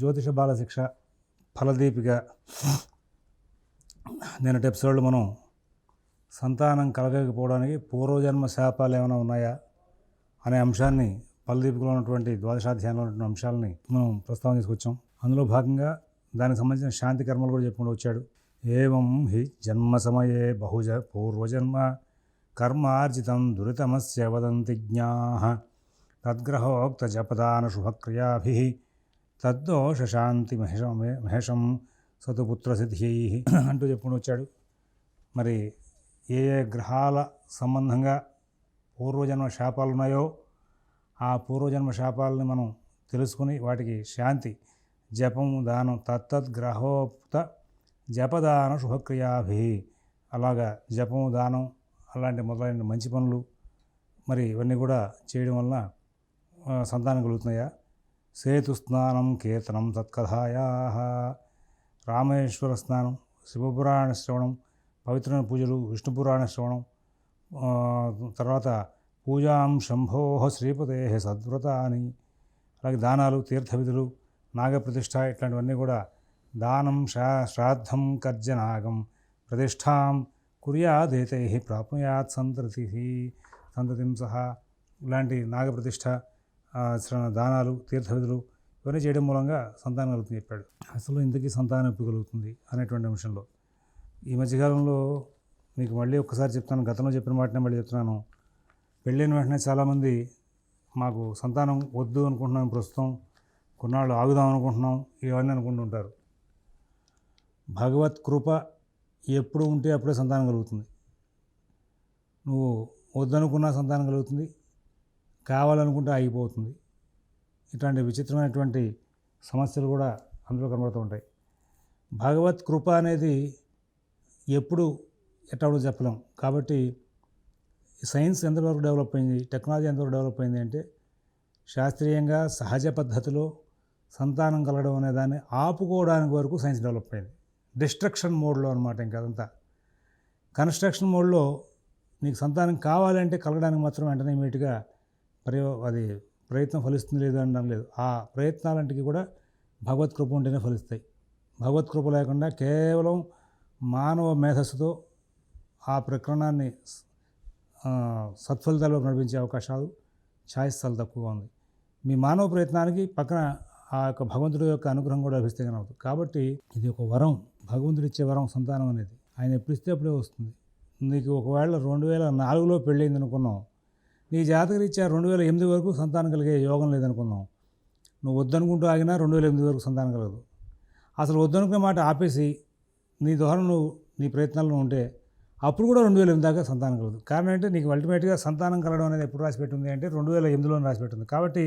జ్యోతిష బాలశిక్ష ఫలదీపిక. నిన్నటి ఎపిసోడ్లో మనం సంతానం కలగకపోవడానికి పూర్వజన్మ శాపాలు ఏమైనా ఉన్నాయా అనే అంశాన్ని ఫలదీపికలో ఉన్నటువంటి ద్వాదశాధ్యాయంలో ఉన్నటువంటి అంశాలని మనం ప్రస్తావన తీసుకొచ్చాం. అందులో భాగంగా దానికి సంబంధించిన శాంతి కర్మలు కూడా చెప్పుకుంటూ వచ్చాడు. ఏవం హి జన్మ సమయే బహుజ పూర్వజన్మ కర్మార్జితం దురితమస్య వదంతి జ్ఞా తద్గ్రహోక్త జపదాన శుభక్రియాభి తద్దో శశాంతి మహేషం మహేషం సతుపుత్రసిద్ధి అంటూ చెప్పుకుని వచ్చాడు. మరి ఏ ఏ గ్రహాల సంబంధంగా పూర్వజన్మ శాపాలు ఉన్నాయో ఆ పూర్వజన్మ శాపాలని మనం తెలుసుకుని వాటికి శాంతి జపం దానం తత్తద్గ్రహోక్త జపదాన శుభక్రియాభి అలాగా జపము దానం అలాంటి మొదలైన మంచి పనులు మరి ఇవన్నీ కూడా చేయడం వలన సంతానం కలుగుతున్నాయా? సేతుస్నానం కీర్తనం సత్కథాయా రామేశ్వర స్నానం శివపురాణ శ్రవణం పవిత్రమైన పూజలు విష్ణు పురాణ శ్రవణం తర్వాత పూజాం శంభో శ్రీపతే సద్వ్రత అని అలాగే దానాలు తీర్థవిధులు నాగప్రతిష్ఠ ఇట్లాంటివన్నీ కూడా దానం శా శ్రాద్ధం కర్జనాగం ప్రతిష్టాం కుర్యాదేతై ప్రాప్నుయాత్ సంతతి సంతతిం సహా ఇలాంటి నాగప్రతిష్ఠ దానాలు తీర్థవిధులు ఇవన్నీ చేయడం మూలంగా సంతానం కలుగుతుంది చెప్పాడు. అసలు ఇంతకీ సంతానం ఎప్పుడు కలుగుతుంది అనేటువంటి అంశంలో. ఈ మధ్యకాలంలో మీకు మళ్ళీ ఒక్కసారి చెప్తాను గతంలో చెప్పిన వాటినే మళ్ళీ చెప్తున్నాను. పెళ్ళైన వెంటనే చాలామంది మాకు సంతానం వద్దు అనుకుంటున్నాం ప్రస్తుతం కొన్నాళ్ళు ఆగుదాం అనుకుంటున్నాం ఇవన్నీ అనుకుంటుంటారు భగవత్ కృప ఎప్పుడు ఉంటే అప్పుడే సంతానం కలుగుతుంది. నువ్వు వద్దనుకున్నా సంతానం కలుగుతుంది కావాలనుకుంటే ఆగిపోతుంది. ఇట్లాంటి విచిత్రమైనటువంటి సమస్యలు కూడా అందులో కనబడుతూ ఉంటాయి. భగవత్ కృప అనేది ఎప్పుడు ఎట్టవడం చెప్పలేం. కాబట్టి సైన్స్ ఎంతవరకు డెవలప్ అయింది టెక్నాలజీ ఎంతవరకు డెవలప్ అయింది అంటే శాస్త్రీయంగా సహజ పద్ధతిలో సంతానం కలగడం అనే దాన్ని ఆపుకోవడానికి వరకు సైన్స్ డెవలప్ అయింది. డిస్ట్రక్షన్ మోడ్లో అనమాట ఇంకా అదంతా. కన్స్ట్రక్షన్ మోడ్లో నీకు సంతానం కావాలంటే కలగడానికి మాత్రం వెంటనే ఇమీడియట్గా పరి అది ప్రయత్నం ఫలిస్తుంది లేదు అనడం లేదు. ఆ ప్రయత్నాలంటికి కూడా భగవత్ కృప ఉంటేనే ఫలిస్తాయి. భగవత్ కృప లేకుండా కేవలం మానవ మేధస్సుతో ఆ ప్రకరణాన్ని ఆ, సత్ఫలితాల్లో నడిపించే అవకాశాలు ఛాయిస్ తక్కువగా ఉంది. మీ మానవ ప్రయత్నానికి పక్కన ఆ యొక్క భగవంతుడి యొక్క అనుగ్రహం కూడా లభిస్తే కనవుతుంది కాబట్టి ఇది ఒక వరం భగవంతుడు ఇచ్చే వరం సంతానం అనేది. ఆయన ఎప్పుడు ఇస్తే అప్పుడే వస్తుంది. నీకు ఒకవేళ రెండు వేల నాలుగులో పెళ్ళైంది అనుకున్నాం నీ జాతకరీత్యా రెండు వేల ఎనిమిది వరకు సంతానం కలిగే యోగం లేదనుకున్నాం నువ్వు వద్దనుకుంటూ ఆగినా రెండు వేల ఎనిమిది వరకు సంతానం కలగదు. అసలు వద్దనుకునే మాట ఆపేసి నీ ద్వారా నువ్వు నీ ప్రయత్నాలను ఉంటే అప్పుడు కూడా రెండు వేల ఎనిమిది దాకా సంతానం కలదు కారణం ఏంటంటే నీకు అల్టిమేట్గా సంతానం కలగడం అనేది ఎప్పుడు రాసిపెట్టింది అంటే రెండు వేల ఎనిమిదిలో రాసిపెట్టింది. కాబట్టి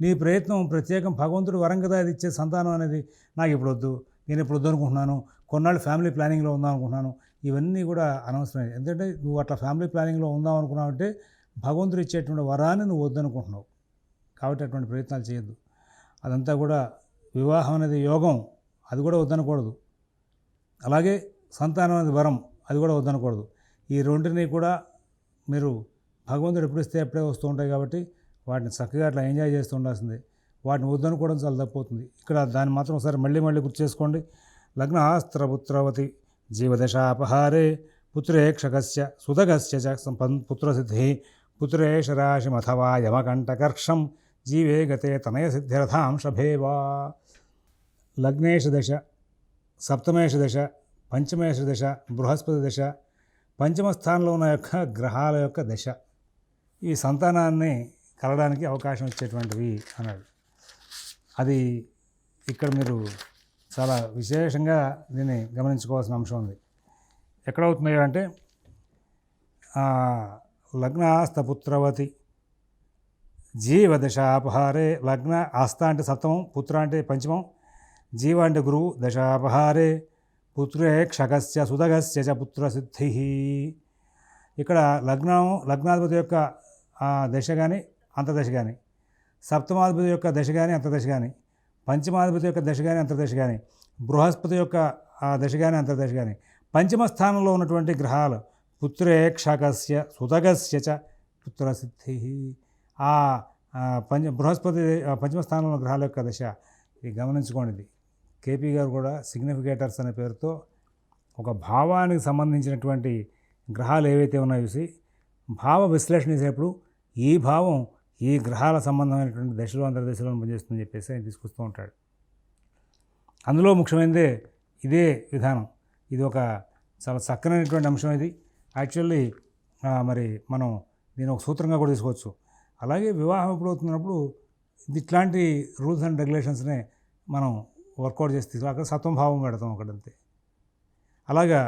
నీ ప్రయత్నం ప్రత్యేకం భగవంతుడు వరం కదా అది ఇచ్చే సంతానం అనేది నాకు ఇప్పుడు వద్దు. నేను ఇప్పుడు వద్దు అనుకుంటున్నాను కొన్నాళ్ళు ఫ్యామిలీ ప్లానింగ్లో ఉందాం అనుకుంటున్నాను. ఇవన్నీ కూడా అనవసరమే. ఎందుకంటే నువ్వు అట్లా ఫ్యామిలీ ప్లానింగ్లో ఉందాం అనుకున్నావు అంటే భగవంతుడు ఇచ్చేటువంటి వరాన్ని నువ్వు వద్దనుకుంటున్నావు. కాబట్టి అటువంటి ప్రయత్నాలు చేయొద్దు. అదంతా కూడా వివాహం అనేది యోగం. అది కూడా వద్దనకూడదు. అలాగే సంతానం అనేది వరం. అది కూడా వద్దనకూడదు. ఈ రెంటిని కూడా మీరు భగవంతుడు ఎప్పుడు ఇస్తే అప్పుడే వస్తూ ఉంటాయి కాబట్టి వాటిని చక్కగా అట్లా ఎంజాయ్ చేస్తూ ఉండాల్సిందే. వాటిని వద్దనుకోవడం చాలా తప్పవుతుంది ఇక్కడ దాన్ని మాత్రం ఒకసారి మళ్ళీ మళ్ళీ గుర్తు చేసుకోండి. లగ్నాస్త్ర పుత్రవతి జీవదశాపహారే పుత్రేక్షకస్య సుధగస్య పుత్రసిద్ధి పుత్రేష రాశిమథవా యమకంఠకర్షం జీవే గతే తనయ సిద్ధిరథాంశభేవా లగ్నేష దశ సప్తమేష దశ పంచమేష దశ బృహస్పతి దశ పంచమ స్థానంలో ఉన్న యొక్క గ్రహాల యొక్క దశ. ఈ సంతానాన్ని కలడానికి అవకాశం ఇచ్చేటువంటివి అన్నాడు. అది ఇక్కడ మీరు చాలా విశేషంగా దీన్ని గమనించుకోవాల్సిన అంశం ఉంది. ఎక్కడవుతున్నాయో అంటే లగ్నాస్తపుత్రవతి. జీవదశాపహారే లగ్న ఆస్థ అంటే సప్తమం పుత్ర అంటే పంచమం. జీవ అంటే గురువు దశాపహారే పుత్రే క్షగస్య సుధగస్య చ పుత్రసిద్ధి. ఇక్కడ లగ్నం లగ్నాధిపతి యొక్క దశ కానీ అంతర్దశ కానీ సప్తమాధిపతి యొక్క దశ కానీ అంతర్దశ కానీ పంచమాధిపతి యొక్క దశ కానీ అంతర్దశ కానీ బృహస్పతి యొక్క దశ కానీ అంతర్దశ కానీ పంచమ స్థానంలో ఉన్నటువంటి గ్రహాలు పుత్రేక్షకస్య సుతగస్య చ పుత్రసిద్ధి ఆ ఆ, పంచ బృహస్పతి పంచమస్థానంలో పంచమ స్థానంలో గ్రహాల యొక్క దశ ఇది గమనించుకోండి. ఇది కేపీ గారు కూడా సిగ్నిఫికేటర్స్ అనే పేరుతో ఒక భావానికి సంబంధించినటువంటి గ్రహాలు ఏవైతే ఉన్నాయో చూసి భావ విశ్లేషణ చేసేప్పుడు ఈ భావం ఈ గ్రహాల సంబంధమైనటువంటి దశలు దశలో పనిచేస్తుందని చెప్పేసి ఆయన తీసుకొస్తూ ఉంటాడు. అందులో ముఖ్యమైనదే ఇదే విధానం. ఇది ఒక చాలా చక్కనైనటువంటి అంశం ఇది. యాక్చువల్లీ మరి మనం దీని ఒక సూత్రంగా కూడా తీసుకోవచ్చు. అలాగే వివాహం ఎప్పుడవుతున్నప్పుడు ఇట్లాంటి రూల్స్ అండ్ రెగ్యులేషన్స్నే మనం వర్కౌట్ చేసి అక్కడ సత్వం భావం పెడతాం అక్కడంతే అలాగా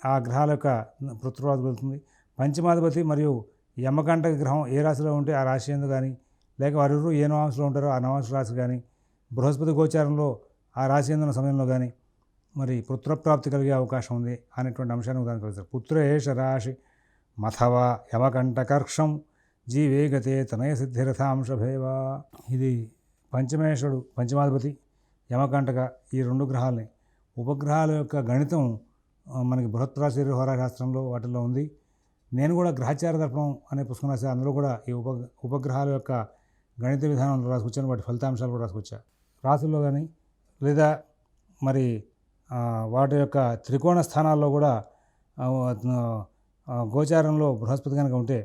ఆ గ్రహాల యొక్క పృథ్వరాజు వెళ్తుంది. పంచమాధిపతి మరియు యమకంట గ్రహం ఏ రాశిలో ఉంటే ఆ రాశి ఎందు కానీ లేక వారిరువురు ఏ నవాంశలో ఉంటారో ఆ నవాంశ రాశి కానీ బృహస్పతి గోచారంలో ఆ రాశి ఎందున్న సమయంలో కానీ మరి పుత్రప్రాప్తి కలిగే అవకాశం ఉంది అనేటువంటి అంశాన్ని ఉదాహరణ కలిసారు పుత్రేష రాశి మథవా యమకంఠకర్షం జీవేగతే తనయ సిద్ధిరథాంశభేవా. ఇది పంచమేశ్వరుడు పంచమాధిపతి యమకంటక ఈ రెండు గ్రహాలని ఉపగ్రహాల యొక్క గణితం మనకి బృహత్రాశి హోరాశాస్త్రంలో వాటిల్లో ఉంది. నేను కూడా గ్రహచార దర్పణం అనే పుస్తకం రాసే అందులో కూడా ఈ ఉప ఉపగ్రహాల యొక్క గణిత విధానం రాసుకొచ్చాను. వాటి ఫలితాంశాలు కూడా రాసుకొచ్చా. రాసుల్లో కానీ లేదా మరి వాటి యొక్క త్రికోణ స్థానాల్లో కూడా గోచారంలో బృహస్పతి కనుక ఉంటే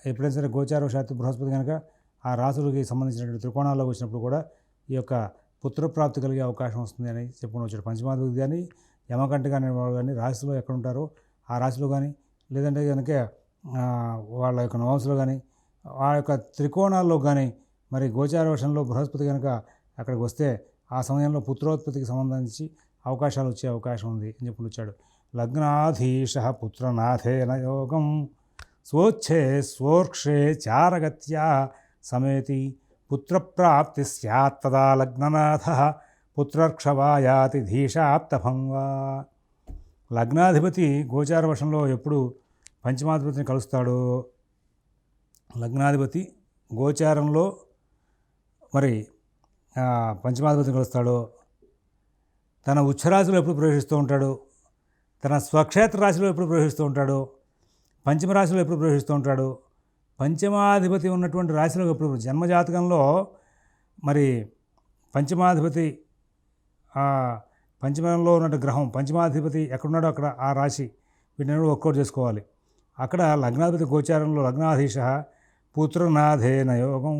ఎప్పుడైనా సరే గోచార శాతం బృహస్పతి కనుక ఆ రాసులకి సంబంధించినటువంటి త్రికోణాల్లోకి వచ్చినప్పుడు కూడా ఈ యొక్క పుత్రప్రాప్తి కలిగే అవకాశం వస్తుంది అని చెప్పుకుని వచ్చాడు పంచమాధిపతి కానీ యమకంఠ కానీ వాళ్ళు కానీ రాశిలో ఎక్కడ ఉంటారో ఆ రాశిలో కానీ లేదంటే కనుక వాళ్ళ యొక్క నవంశలో కానీ ఆ యొక్క త్రికోణాల్లో కానీ మరి గోచార వర్షంలో బృహస్పతి కనుక అక్కడికి వస్తే ఆ సమయంలో పుత్రోత్పత్తికి సంబంధించి అవకాశాలు వచ్చే అవకాశం ఉంది అని చెప్పుకుని వచ్చాడు లగ్నాధీశ పుత్రనాథేన యోగం స్వోచ్ఛే స్వోర్క్షే చారగత్యా సమేతి పుత్రప్రాప్తి సత్ తదా లగ్ననాథ పుత్రర్క్షవాయాతి ధీశాప్తభంగా లగ్నాధిపతి గోచార వర్షంలో ఎప్పుడు పంచమాధిపతిని కలుస్తాడో? లగ్నాధిపతి గోచారంలో మరి పంచమాధిపతిని కలుస్తాడో? తన ఉచ్చరాశిలో ఎప్పుడు ప్రవేశిస్తూ ఉంటాడు? తన స్వక్షేత్ర రాశిలో ఎప్పుడు ప్రవేశిస్తూ ఉంటాడు? పంచమ రాశిలో ఎప్పుడు ప్రవేశిస్తూ ఉంటాడు? పంచమాధిపతి ఉన్నటువంటి రాశిలో ఎప్పుడు జన్మజాతకంలో మరి పంచమాధిపతి పంచమంలో ఉన్న గ్రహం పంచమాధిపతి ఎక్కడున్నాడో అక్కడ ఆ రాశి వీటిని వర్కౌట్ చేసుకోవాలి. అక్కడ లగ్నాధిపతి గోచారంలో లగ్నాధీశ పుత్రనాథేన యోగం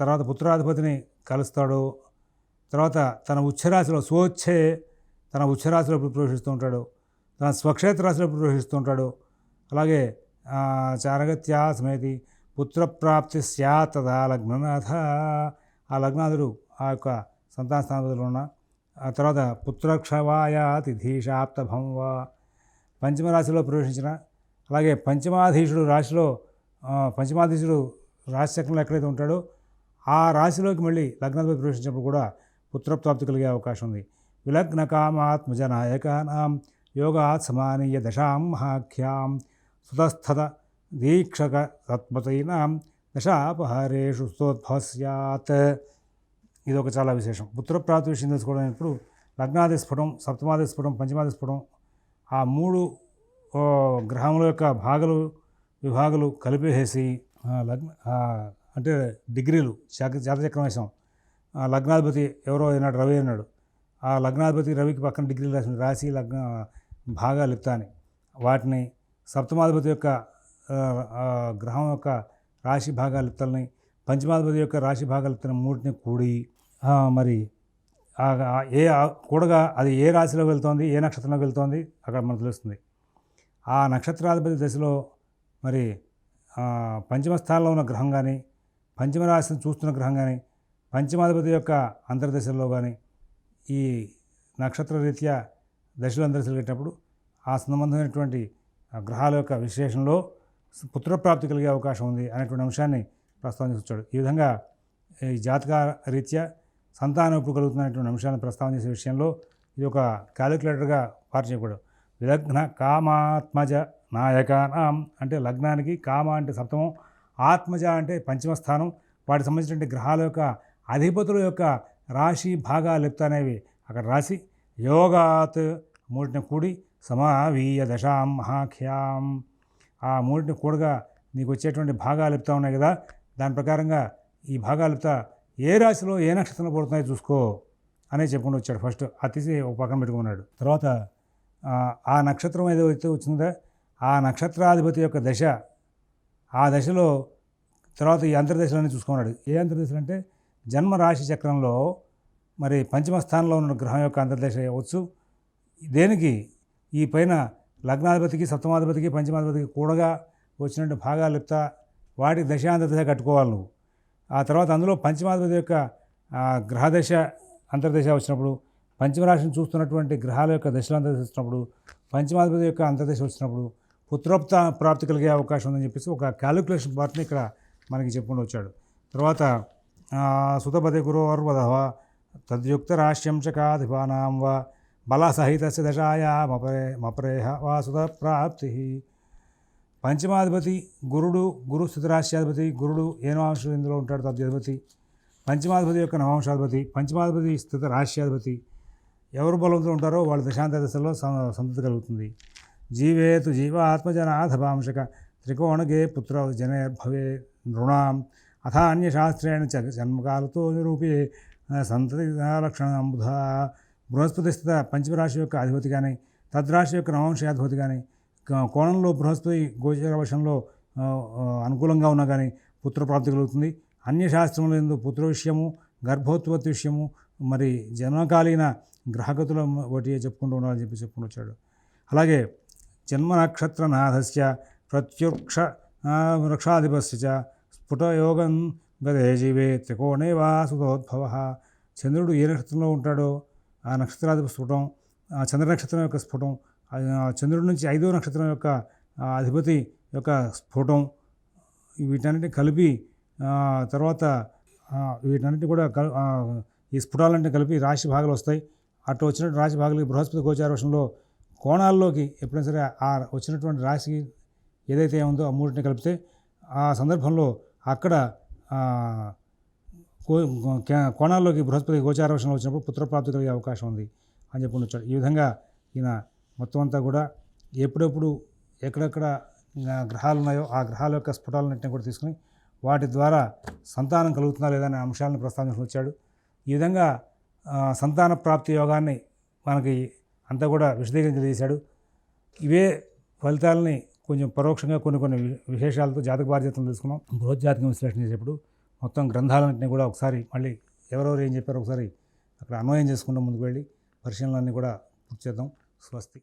తర్వాత పుత్రాధిపతిని కలుస్తాడు. తర్వాత తన ఉచ్చరాశిలో స్వోచ్ఛే తన ఉచ్చరాశిలో ఎప్పుడు ప్రవేశిస్తూ ఉంటాడు. తన స్వక్షేత్ర రాశిలో ఎప్పుడు ప్రవేశిస్తూ ఉంటాడు. అలాగే చారగత్యా సమేతి పుత్రప్రాప్తి స్యా తదా లగ్ననాథ. ఆ లగ్నాథుడు ఆ యొక్క సంతాన స్థానంలో ఉన్న ఆ తర్వాత పుత్రక్షవాయా ధీశాప్తభం వా. పంచమ రాశిలో ప్రవేశించిన అలాగే పంచమాధీశుడు రాశిలో పంచమాధీశుడు రాశి చక్రంలో ఎక్కడైతే ఉంటాడో ఆ రాశిలోకి మళ్ళీ లగ్నాధిపతి ప్రవేశించినప్పుడు కూడా పుత్రప్రాప్తి కలిగే అవకాశం ఉంది. విలగ్నకామాత్మజ నాయకానాం యోగాత్ సమానీయ దశాం మహాఖ్యాం సుతస్థత దీక్షక తత్మతైనాం దశాపహారేషు స్తోద్భవ సత్ ఇది ఒక చాలా విశేషం. పుత్రప్రాప్తి విషయం తెలుసుకోవడం ఇప్పుడు లగ్నాది స్ఫుటం సప్తమాది స్ఫుటం పంచమాది స్ఫుటం ఆ మూడు గ్రహముల యొక్క భాగాలు విభాగాలు కలిపేసి లగ్న అంటే డిగ్రీలు జాతచక్రం వేసాం లగ్నాధిపతి ఎవరో అయినాడు రవి అన్నాడు ఆ లగ్నాధిపతి రవికి పక్కన డిగ్రీలు రాసిన రాశి లగ్న భాగాలు ఇత్తా అని. వాటిని సప్తమాధిపతి యొక్క గ్రహం యొక్క రాశి భాగాలు ఇత్తలని పంచమాధిపతి యొక్క రాశి భాగాలు ఇత్తన మూటిని కూడి మరి ఏ కూడగా అది ఏ రాశిలో వెళ్తోంది ఏ నక్షత్రంలో వెళ్తోంది అక్కడ మనకు తెలుస్తుంది. ఆ నక్షత్రాధిపతి దశలో మరి పంచమ స్థానంలో ఉన్న గ్రహం కానీ పంచమ రాశిని చూస్తున్న గ్రహం కానీ పంచమాధిపతి యొక్క అంతర్దశల్లో కానీ ఈ నక్షత్ర రీత్యా దశలు అంతర్దశలు పెట్టినప్పుడు ఆ సంబంధమైనటువంటి గ్రహాల యొక్క విశ్లేషణలో పుత్రప్రాప్తి కలిగే అవకాశం ఉంది అనేటువంటి అంశాన్ని ప్రస్తావన వచ్చాడు. ఈ విధంగా ఈ జాతక రీత్యా సంతానం ఇప్పుడు కలుగుతున్నటువంటి అంశాన్ని ప్రస్తావన చేసే విషయంలో ఇది ఒక క్యాలిక్యులేటర్గా పాటు చేయకూడదు విలగ్న కామాత్మజ నాయకానాం అంటే లగ్నానికి కామ అంటే సప్తమం ఆత్మజ అంటే పంచమ స్థానం వాటికి సంబంధించినటువంటి గ్రహాల యొక్క అధిపతుల యొక్క రాశి భాగాలు ఎత్తు అనేవి అక్కడ రాసి యోగాత్ మూటిని కూడి సమావీయ దశాం మహాఖ్యాం. ఆ మూటిని కూడగా నీకు వచ్చేటువంటి భాగాలు చెప్తా ఉన్నాయి కదా దాని ప్రకారంగా ఈ భాగాలు చెప్తా ఏ రాశిలో ఏ నక్షత్రం పడుతున్నాయో చూసుకో అనే చెప్పుకుంటూ వచ్చాడు ఫస్ట్. అది తీసి ఒక పక్కన పెట్టుకున్నాడు. తర్వాత ఆ, ఆ నక్షత్రం ఏదైతే వచ్చిందో ఆ నక్షత్రాధిపతి యొక్క దశ ఆ దశలో తర్వాత ఈ అంతర్దశలన్నీ చూసుకున్నాడు. ఏ అంతర్దశలు అంటే జన్మ రాశి చక్రంలో మరి పంచమ స్థానంలో ఉన్న గ్రహం యొక్క అంతర్దశ అవ్వచ్చు. దేనికి? ఈ పైన లగ్నాధిపతికి సప్తమాధిపతికి పంచమాధిపతికి కూడగా వచ్చినట్టు భాగాలు లెప్తా వాటికి దశాంతర్దశ కట్టుకోవాలి నువ్వు. ఆ తర్వాత అందులో పంచమాధిపతి యొక్క గ్రహదశ అంతర్దశ వచ్చినప్పుడు పంచమరాశిని చూస్తున్నటువంటి గ్రహాల యొక్క దశలు అంతర్దశ వచ్చినప్పుడు పంచమాధిపతి యొక్క అంతర్దశ వచ్చినప్పుడు పుత్రోప్త ప్రాప్తి కలిగే అవకాశం ఉందని చెప్పేసి ఒక క్యాలిక్యులేషన్ పార్ట్ని ఇక్కడ మనకి చెప్పుకుంటూ వచ్చాడు. తర్వాత ఆ, సుతపతి గురోర్వధవ తద్యుక్త వా బలసహితస్య దశాయామపరే మపరేహ వా సుత ప్రాప్తి పంచమాధిపతి గురుడు గురు స్థితరాశ్యాధిపతి గురుడు ఏనవాంశం ఇందులో ఉంటాడు తద్యధిపతి? పంచమాధిపతి యొక్క నవాంశాధిపతి పంచమాధిపతి స్థిత రాశ్యాధిపతి ఎవరు బలంతో ఉంటారో వాళ్ళ దశాంత దశలో సంతతి కలుగుతుంది. జీవేతు జీవాత్మజనాథభాంశక త్రికోణగే పుత్ర జనేర్భవే నృణాం. అథ అన్యశాస్త్రేణ చ జన్మకాలతో నిరూపే సంతతి లక్షణం బుధ. బృహస్పతి స్థిత పంచమరాశి యొక్క అధిపతి కానీ తద్రాశి యొక్క నవాంశాధిపతి కానీ కోణంలో బృహస్పతి గోచర వశంలో అనుకూలంగా ఉన్నా కానీ పుత్రప్రాప్తి కలుగుతుంది. అన్యశాస్త్రములు ఎందు పుత్ర విషయము గర్భోత్పత్తి విషయము మరి జన్మకాలీన గ్రహగతుల ఒకటి చెప్పుకుంటూ ఉండాలని చెప్పి చెప్పుకుంటూ వచ్చాడు. అలాగే జన్మ నక్షత్ర నాథస్య ప్రత్యుక్ష వృక్షాధిపస్య చ స్ఫుటయోగం గదే జీవే త్రికోణే వా సుతోద్భవ చంద్రుడు ఏ నక్షత్రంలో ఉంటాడో ఆ నక్షత్రాధిప స్ఫుటం ఆ చంద్ర నక్షత్రం యొక్క స్ఫుటం చంద్రుడి నుంచి ఐదో నక్షత్రం యొక్క అధిపతి యొక్క స్ఫుటం వీటన్నిటి కలిపి తర్వాత ఆ, వీటన్నిటి కూడా కల్ ఈ స్ఫుటాలన్నీ కలిపి రాశి భాగాలు వస్తాయి. అటు వచ్చినట్టు రాశి భాగాలకి బృహస్పతి గోచార వర్షంలో కోణాల్లోకి ఎప్పుడైనా సరే ఆ వచ్చినటువంటి రాశికి ఏదైతే ఉందో ఆ మూడింటిని కలిపితే ఆ సందర్భంలో అక్కడ కో- కే- కోణాల్లోకి బృహస్పతి గోచార వర్షంలో వచ్చినప్పుడు పుత్రప్రాప్తి కలిగే అవకాశం ఉంది అని చెప్పి వచ్చాడు ఈ విధంగా ఈయన మొత్తం అంతా కూడా ఎప్పుడెప్పుడు ఎక్కడెక్కడ గ్రహాలు ఉన్నాయో ఆ గ్రహాల యొక్క స్ఫుటాలన్నింటినీ కూడా తీసుకుని వాటి ద్వారా సంతానం కలుగుతుందా లేదా అనే అంశాలను ప్రస్తావించుకుని వచ్చాడు. ఈ విధంగా సంతాన ప్రాప్తి యోగాన్ని మనకి అంతా కూడా విశదీకరించి చేశాడు ఇవే ఫలితాలని కొంచెం పరోక్షంగా కొన్ని కొన్ని విశేషాలతో జాతక బాధ్యతలు తీసుకున్నాం. బృహజ్జాతకం విశ్లేషణ చేసేప్పుడు మొత్తం గ్రంథాలన్నింటినీ కూడా ఒకసారి మళ్ళీ ఎవరెవరు ఏం చెప్పారో ఒకసారి అక్కడ అన్వయం చేసుకుంటూ ముందుకు వెళ్ళి పరిశీలనలన్నీ కూడా పూర్తి చేద్దాం. స్వస్తి.